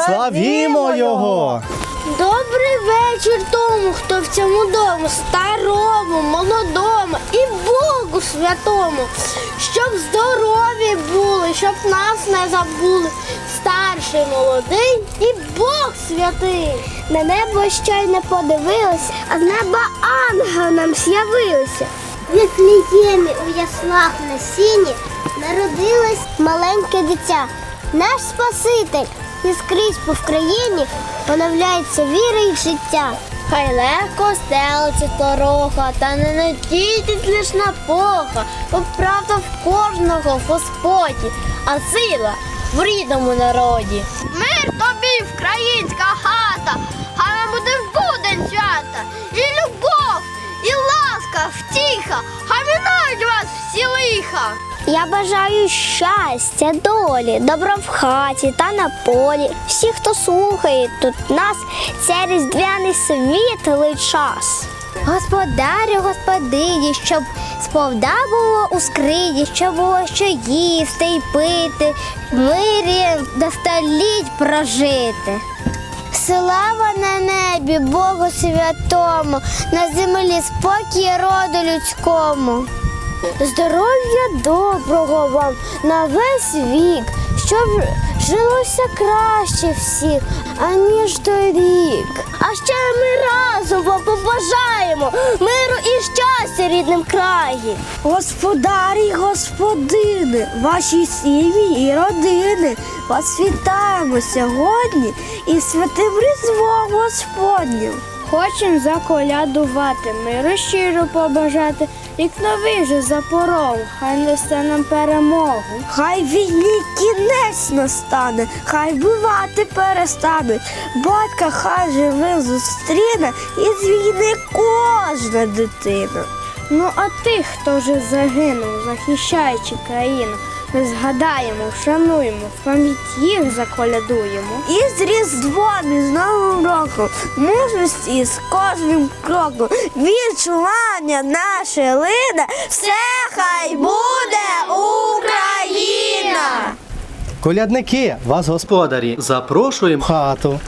Славімо Його! Добрий вечір тому, хто в цьому дому, старому, молодому і Богу святому, щоб здорові були, щоб нас не забули. Старший, молодий і Бог святий. На небо ще й не подивилися, а з неба ангел нам з'явився. Віфліємі у яслах на сіні народилось маленьке дитя, наш Спаситель. І скрізь по Вкраїні поновляється віра і життя. Хай легко стелиться дорога, та не надійтесь лиш на Бога, бо правда в кожного в Господі, а сила в рідному народі. Мир тобі, українська хата, хай нам буде в будень свята, і любов, і ласка, втіха, хай вас всі лиха. Я бажаю щастя, долі, добра в хаті та на полі. Всі, хто слухає тут нас, це різдвяний світлий час. Господарю, господині, щоб сповда було у скрині, щоб було що їсти й пити, в мирі до століть прожити. Слава на небі, Богу святому, на землі спокій роду людському. Здоров'я доброго вам на весь вік, щоб жилося краще всіх, аніж торік. А ще ми разом вам побажаємо миру і щастя рідним краї. Господарі й господини, ваші сім'ї і родини, вас вітаємо сьогодні і святим Різдвом Господнім. Хочем заколядувати, миру щиро побажати, рік новий же за порогу, хай несе нам перемогу. Хай війні кінець настане, хай бувати перестане. Батька хай живим зустріне, і з війни кожна дитина. Ну а тих, хто вже загинув, захищаючи країну, ми згадаємо, вшануємо, в пам'ять їх заколядуємо. І з Різдвом, і з Новим роком, мужності з кожним кроком, відчування наше лине, все хай буде Україна! Колядники, вас господарі, запрошуємо в хату.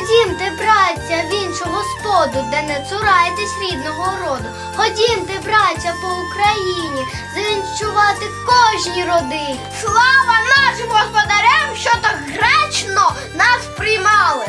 Ходімте, браття, в іншу господу, де не цурайтесь рідного роду. Ходімте, браття, по Україні, завінчувати в кожній родині. Слава нашим господарям, що так гречно нас приймали.